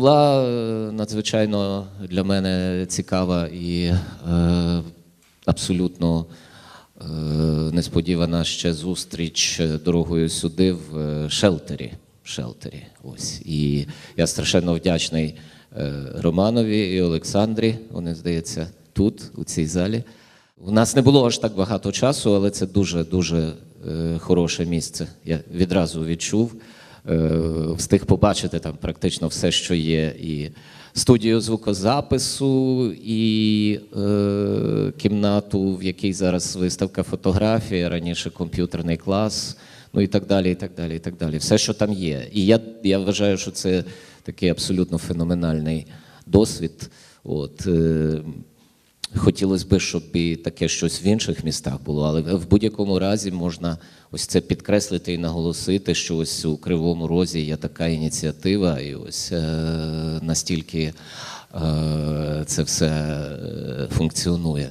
була е, надзвичайно для мене цікава і е, абсолютно е, несподівана ще зустріч дорогою сюди в е, шелтері. шелтері. Ось. І я страшенно вдячний е, Романові і Олександрі. Вони, здається, тут, у цій залі. У нас не було аж так багато часу, але це дуже дуже е, хороше місце. Я відразу відчув. Е, встиг побачити там практично все, що є, і студію звукозапису, і е, кімнату, в якій зараз виставка фотографії, раніше комп'ютерний клас, ну і так далі. і так далі, і так далі. Все, що там є. І я, я вважаю, що це такий абсолютно феноменальний досвід. От, е, Хотілося б, щоб і таке щось в інших містах було, але в будь-якому разі можна ось це підкреслити і наголосити, що ось у Кривому Розі є така ініціатива, і ось е, настільки е, це все е, функціонує.